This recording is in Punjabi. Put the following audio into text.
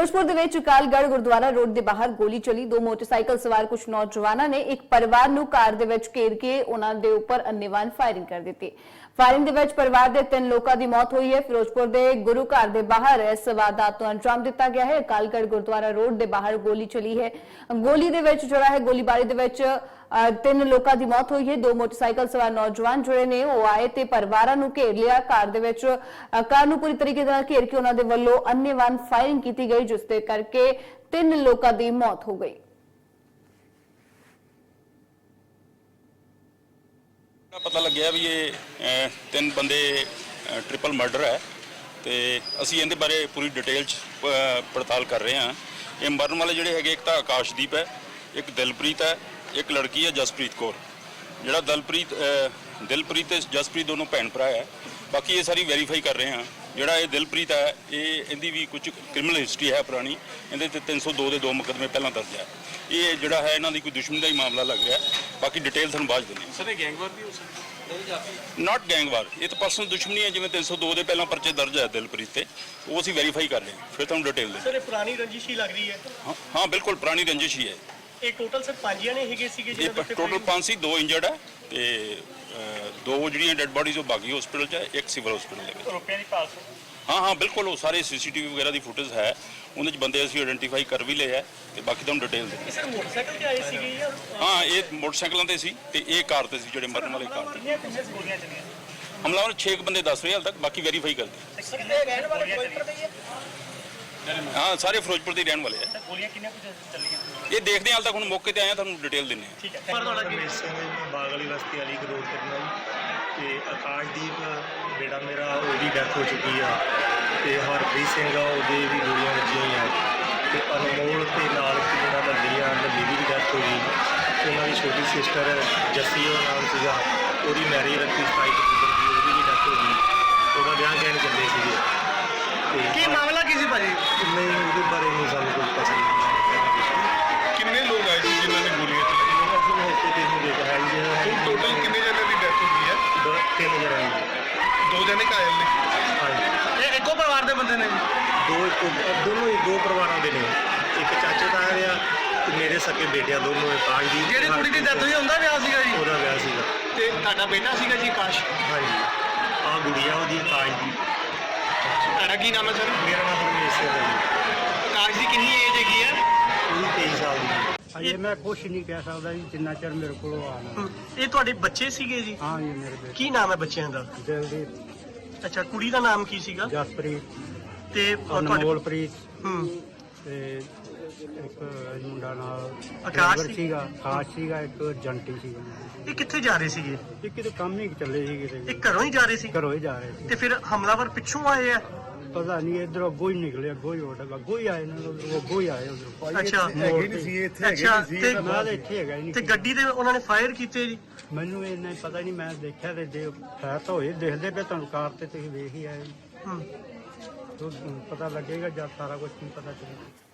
ਫਿਰੋਜ਼ਪੁਰ ਦੇ ਵਿੱਚ ਕਾਲਗੜ੍ਹ ਗੁਰਦੁਆਰਾ ਰੋਡ ਦੇ ਬਾਹਰ ਗੋਲੀ ਚਲੀ। ਦੋ ਮੋਟਰਸਾਈਕਲ ਸਵਾਰ ਕੁਝ ਨੌਜਵਾਨਾਂ ਨੇ ਇੱਕ ਪਰਿਵਾਰ ਨੂੰ ਕਾਰ ਦੇ ਵਿੱਚ ਘੇਰ ਕੇ ਉਹਨਾਂ ਦੇ ਉੱਪਰ ਅੰਨੇਵਾਹ ਫਾਇਰਿੰਗ ਕਰ ਦਿੱਤੀ। ਫਾਇਰਿੰਗ ਦੇ ਵਿੱਚ ਪਰਿਵਾਰ ਦੇ ਤਿੰਨ ਲੋਕਾਂ ਦੀ ਮੌਤ ਹੋਈ ਹੈ। ਫਿਰੋਜ਼ਪੁਰ ਦੇ ਗੁਰੂ ਘਰ ਦੇ ਬਾਹਰ ਇਸ ਵਾਰਦਾਤ ਨੂੰ ਅੰਜਾਮ ਦਿੱਤਾ ਗਿਆ ਹੈ। ਕਾਲਗੜ੍ਹ ਗੁਰਦੁਆਰਾ ਰੋਡ ਦੇ ਬਾਹਰ ਗੋਲੀ ਚਲੀ ਹੈ। ਗੋਲੀ ਦੇ ਵਿੱਚ ਜਿਹੜਾ ਹੈ, ਗੋਲੀਬਾਰੀ ਦੇ ਵਿੱਚ ਤਿੰਨ ਲੋਕਾਂ ਦੀ ਮੌਤ ਹੋਈ ਹੈ। ਦੋ ਮੋਟਰਸਾਈਕਲ ਸਵਾਰ ਨੌਜਵਾਨ ਜਿਹੜੇ ਨੇ, ਉਹ ਆਏ ਤੇ ਪਰਿਵਾਰਾਂ ਨੂੰ ਘੇਰ ਲਿਆ। ਕਾਰ ਦੇ ਵਿੱਚ ਕਾਰ ਨੂੰ ਪੂਰੀ ਤਰੀਕੇ ਨਾਲ ਘੇਰ ਕੇ ਉਹਨਾਂ ਦੇ ਵੱਲੋਂ ਅੰਨੇਵਾਹ ਫਾਇਰਿੰਗ ਕੀਤੀ ਗਈ, ਜਿਸ ਦੇ ਕਰਕੇ ਤਿੰਨ ਲੋਕਾਂ ਦੀ ਮੌਤ ਹੋ ਗਈ। ਪਤਾ ਲੱਗਿਆ ਵੀ ਇਹ ਤਿੰਨ ਬੰਦੇ ਟ੍ਰਿਪਲ ਮਰਡਰ ਹੈ ਤੇ ਅਸੀਂ ਇਹਦੇ ਬਾਰੇ ਪੂਰੀ ਡਿਟੇਲ ਚ ਪੜਤਾਲ ਕਰ ਰਹੇ ਹਾਂ। ਇਹ ਮਰਨ ਵਾਲੇ ਜਿਹੜੇ ਹੈਗੇ, ਇੱਕ ਤਾਂ ਆਕਾਸ਼ਦੀਪ ਹੈ, ਇੱਕ ਦਿਲਪ੍ਰੀਤ ਹੈ ਇੱਕ ਲੜਕੀ ਹੈ ਜਸਪ੍ਰੀਤ ਕੌਰ ਜਿਹੜਾ ਦਿਲਪ੍ਰੀਤ ਅਹ, ਦਿਲਪ੍ਰੀਤ ਤੇ ਜਸਪ੍ਰੀਤ ਦੋਨੋਂ ਭੈਣ ਭਰਾ ਹੈ। ਬਾਕੀ ਇਹ ਸਾਰੀ ਵੈਰੀਫਾਈ ਕਰ ਰਹੇ ਹਾਂ। ਜਿਹੜਾ ਇਹ ਦਿਲਪ੍ਰੀਤ ਹੈ ਇਹ ਇਹਦੀ ਵੀ ਕੁਝ ਕ੍ਰਿਮੀਨਲ ਹਿਸਟਰੀ ਹੈ ਪੁਰਾਣੀ। ਇਹਦੇ ਤੇ 302 ਦੇ ਦੋ ਮੁਕੱਦਮੇ ਪਹਿਲਾਂ ਦਰਜ ਹੈ। ਇਹ ਜਿਹੜਾ ਹੈ ਇਹਨਾਂ ਦੀ ਕੋਈ ਦੁਸ਼ਮਣੀ ਦਾ ਹੀ ਮਾਮਲਾ ਲੱਗ ਰਿਹਾ ਬਾਕੀ ਡਿਟੇਲ ਤੁਹਾਨੂੰ ਬਾਅਦ 'ਚ ਦਿੰਦੇ ਹਾਂ। ਸਰ ਇਹ ਗੈਂਗਵਾਰ ਵੀ ਹੋ ਸਕਦਾ ਨਾਟ ਗੈਂਗਵਾਰ ਇਹ ਤਾਂ ਪਰਸਨਲ ਦੁਸ਼ਮਣੀ ਹੈ ਜਿਵੇਂ 302 ਦੇ ਪਹਿਲਾਂ ਪਰਚੇ ਦਰਜ ਹੈ ਦਿਲਪ੍ਰੀਤ ਤੇ। ਉਹ ਅਸੀਂ ਵੈਰੀਫਾਈ ਕਰ ਰਹੇ ਹਾਂ। ਫਿਰ ਤੁਹਾਨੂੰ ਡਿਟੇਲ ਦੇ ਸਰ ਇਹ ਪੁਰਾਣੀ ਰੰਜਿਸ਼ ਹੀ ਲੱਗ ਰਹੀ ਹੈ। ਹਾਂ ਹਾਂ ਬਿਲਕੁਲ ਪੁਰਾਣੀ ਰੰਜਿਸ਼ ਹੀ ਹੈ। ਇਹ ਟੋਟਲ ਸਰ ਪੰਜ ਜਣੇ ਹੈਗੇ ਸੀਗੇ ਇਹ ਜਿਹਨਾਂ ਦੇ ਟੋਟਲ ਪੰਜ ਸੀ ਦੋ ਇੰਜਰਡ ਹੈ ਤੇ ਅਹ, ਦੋ ਜਿਹੜੀਆਂ ਡੈੱਡ ਬਾਡੀਜ਼ ਉਹ ਬਾਗੀ ਹਸਪੀਟਲ 'ਚ ਹੈ ਇੱਕ ਸਿਵਲ ਹਸਪੀਟਲ ਦੇ ਵਿੱਚ। ਰੁਪਏ ਦੀ ਪਾਸ ਹਾਂ ਹਾਂ ਬਿਲਕੁਲ ਉਹ ਸਾਰੇ ਸੀਸੀਟੀਵੀ ਵਗੈਰਾ ਦੀ ਫੁਟੇਜ ਹੈ। ਉਹਦੇ 'ਚ ਬੰਦੇ ਅਸੀਂ ਆਇਡੈਂਟੀਫਾਈ ਕਰ ਵੀ ਲਏ ਹੈ ਤੇ ਬਾਕੀ ਤੁਹਾਨੂੰ ਡਿਟੇਲ ਦੇ ਇਹ ਸਰ ਮੋਟਰਸਾਈਕਲ ਤੇ ਆਏ ਸੀਗੇ ਜਾਂ ਹਾਂ ਇਹ ਮੋਟਰਸਾਈਕਲਾਂ ਤੇ ਸੀ ਤੇ ਇਹ ਕਾਰ ਤੇ ਸੀ ਜਿਹੜੇ ਮਰਨ ਵਾਲੇ ਕਾਰ ਤੇ। ਕਿੰਨੀਆਂ ਕਿੰਨੀਆਂ ਗੋਲੀਆਂ ਚੱਲੀਆਂ? ਹਮਲਾਵਰ 6 ਬੰਦੇ ਦੱਸ ਰਹੇ ਹਾਲ ਤੱਕ ਬਾਕੀ ਵੈਰੀਫਾਈ ਕਰਦੇ ਸਰ ਰਹਿਣ ਵਾਲੇ ਫਿਰੋਜ਼ਪੁਰ ਦੇ ਹੀ ਹੈ ਹਾਂ ਸਾਰੇ ਫਿਰੋਜ਼ਪੁਰ ਦੇ ਰਹਿਣ ਵਾਲੇ ਸਰ ਗੋਲੀਆਂ ਕਿੰਨੀਆਂ ਕੁ ਚੱਲੀਆਂ ਇਹ ਦੇਖਦੇ ਹਾਂ ਹਾਲ ਤੱਕ ਹੁਣ ਮੌਕੇ ਤੇ ਆਏ ਹਾਂ ਤੁਹਾਨੂੰ ਡਿਟੇਲ ਦਿੰਨੇ ਹਾਂ। ਠੀਕ ਹੈ ਪਰ ਤੁਹਾਡਾ ਕੀ ਰਮੇਸ਼ ਸਿੰਘ ਬਾਗ ਵਾਲੀ ਬਸਤੀ ਵਾਲੀ ਗਰੋੜ ਕਰਨਾ ਜੀ ਤੇ ਆਕਾਸ਼ਦੀਪ ਬੇਟਾ ਮੇਰਾ ਉਹਦੀ ਡੈਥ ਹੋ ਚੁੱਕੀ ਆ ਤੇ ਹਰਪ੍ਰੀਤ ਸਿੰਘ ਆ ਉਹਦੇ ਵੀ ਗੋਲੀਆਂ ਵੱਜੀਆਂ ਹੋਈਆਂ। ਤੇ ਅਨਮੋਲ ਤੇ ਨਾਲ ਇੱਕ ਜਿਹੜਾ ਲੱਲੀ ਆ ਲੱਲੀ ਦੀ ਵੀ ਡੈਥ ਹੋ ਗਈ। ਤੇ ਉਹਨਾਂ ਦੀ ਛੋਟੀ ਸਿਸਟਰ ਜੱਸੀ ਉਹ ਨਾਮ ਸੀਗਾ ਉਹਦੀ ਮੈਰਿਜ ਰੱਖੀ 27 ਅਕਤੂਬਰ ਦੀ ਉਹਦੀ ਵੀ ਡੈਥ ਹੋ ਗਈ। ਉਹਦਾ ਵਿਆਹ ਕਹਿਣ ਚੱਲੇ ਸੀਗੇ। ਤੇ ਕੀ ਮਾਮਲਾ ਕੀ ਸੀ ਭਾਜੀ? ਉਹਦੇ ਬਾਰੇ ਨਹੀਂ ਸਾਨੂੰ ਕੁਝ ਪਤਾ। ਨਹੀਂ ਕਿੰਨੇ ਲੋਕ ਆਏ ਸੀ ਜਿਨ੍ਹਾਂ ਨੇ ਗੋਲੀਆਂ ਚਲਾਈਆਂ? ਅਸੀਂ ਮੌਕੇ ਤੇ ਨਹੀਂ ਦੇਖਿਆ ਜੀ ਜਿਹੜਾ ਟੋਟਲ ਕਿੰਨੇ ਜਣੇ ਦੀ ਡੈਥ ਹੋਈ ਹੈ? ਦੋ ਤਿੰਨ ਜਣੇ ਨੇ ਦੋ ਜਣੇ ਘਾਇਲ ਨੇ। ਹਾਂਜੀ। ਇਹ ਇੱਕੋ ਪਰਿਵਾਰ ਦੇ ਬੰਦੇ ਨੇ ਦੋ ਇੱਕੋ ਦੋਨੋਂ ਹੀ ਦੋ ਪਰਿਵਾਰਾਂ ਦੇ ਨੇ। ਇੱਕ ਚਾਚੇ ਦਾ ਆ ਤੇ ਮੇਰੇ ਸਕੇ ਬੇਟਿਆਂ ਦੋਨੋਂ ਕਾਸ਼ ਦੀ ਜਿਹੜੀ ਕੁੜੀ ਦੀ ਡੈਥ ਹੋਈ ਉਹਦਾ ਵਿਆਹ ਸੀਗਾ ਜੀ? ਉਹਦਾ ਵਿਆਹ ਸੀਗਾ। ਤੇ ਤੁਹਾਡਾ ਬੇਟਾ ਸੀਗਾ ਜੀ ਆਕਾਸ਼? ਹਾਂਜੀ। ਆ ਗੁੜੀਆ ਉਹਦੀ ਕਾਸ਼ ਦੀ। ਤੁਹਾਡਾ ਕੀ ਨਾਮ ਹੈ ਸਰ? ਮੇਰਾ ਨਾਮ ਹਰਮੇਸ਼ ਸਿੰਘ ਹੈ ਜੀ। ਆਕਾਸ਼ ਦੀ ਕਿੰਨੀ ਏਜ ਹੈਗੀ ਹੈ ਉਹਦੀ 23 ਸਾਲ ਦੀ। ਅਜੇ ਮੈਂ ਕੁਝ ਨਹੀਂ ਕਹਿ ਸਕਦਾ ਜੀ ਜਿੰਨਾ ਚਿਰ ਮੇਰੇ ਕੋਲ ਆਣਾ ਇਹ ਤੁਹਾਡੇ ਬੱਚੇ ਸੀਗੇ ਜੀ? ਹਾਂ ਜੀ ਮੇਰੇ ਬੇਟੇ ਕੀ ਨਾਮ ਹੈ ਬੱਚਿਆਂ ਦਾ? ਦਿਲਦੀਪ ਅੱਛਾ ਕੁੜੀ ਦਾ ਨਾਮ ਕੀ ਸੀਗਾ? ਜਸਪ੍ਰੀਤ। ਤੇ ਉਹ ਤੁਹਾਡੇ ਅਨਮੋਲਪ੍ਰੀਤ। ਹੂੰ। ਤੇ ਇੱਕ ਮੁੰਡਾ ਨਾਲ ਆਕਾਸ਼ ਡਰਾਈਵਰ ਸੀ? ਸੀਗਾ ਆਕਾਸ਼ ਸੀਗਾ ਇੱਕ ਜੰਟੀ ਸੀਗਾ। ਇਹ ਕਿੱਥੇ ਜਾ ਰਹੇ ਸੀਗੇ? ਇਹ ਕਿਤੇ ਕੰਮ ਹੀ ਚੱਲੇ ਸੀਗੇ ਇਹ ਤੇ ਘਰੋਂ ਹੀ ਜਾ ਰਹੇ ਸੀ? ਘਰੋਂ ਹੀ ਜਾ ਰਹੇ ਸੀ। ਤੇ ਫਿਰ ਹਮਲਾਵਰ ਪਿੱਛੋਂ ਆਏ ਆ? ਪਤਾ ਨਹੀਂ ਇਧਰ ਅੱਗੋਂ ਹੀ ਨਿਕਲੇ ਅੱਗੋਂ ਹੀ ਉੱਡ ਅੱਗੋਂ ਹੀ ਆਏ ਨੇ ਉਹ ਅੱਗੋਂ ਹੀ ਆਏ ਉਧਰ। ਅੱਛਾ। ਹੈਗੇ ਨਹੀਂ ਸੀ ਅੱਛਾ ਤੇ ਮੈਂ ਤਾਂ ਇੱਥੇ ਹੈਗਾ ਹੀ ਨਹੀਂ ਤੇ ਸੀ। ਗੱਡੀ ਦੇ ਉਹਨਾਂ ਨੇ ਫਾਇਰ ਕੀਤੇ ਜੀ? ਮੈਨੂੰ ਇੰਨਾ ਪਤਾ ਨਹੀਂ ਮੈਂ ਦੇਖਿਆ ਤੇ ਜੇ ਹੈ ਤਾਂ ਹੋਏ ਦੇਖਦੇ ਪਏ ਤੁਹਾਨੂੰ ਕਾਰ ਤੇ ਤੁਸੀਂ ਵੇਖ ਹੀ ਆਏ। ਹੂੰ। ਤੋ ਪਤਾ ਲੱਗੇਗਾ ਜਦ ਸਾਰਾ ਕੁਝ ਪਤਾ ਚੱਲੇਗਾ।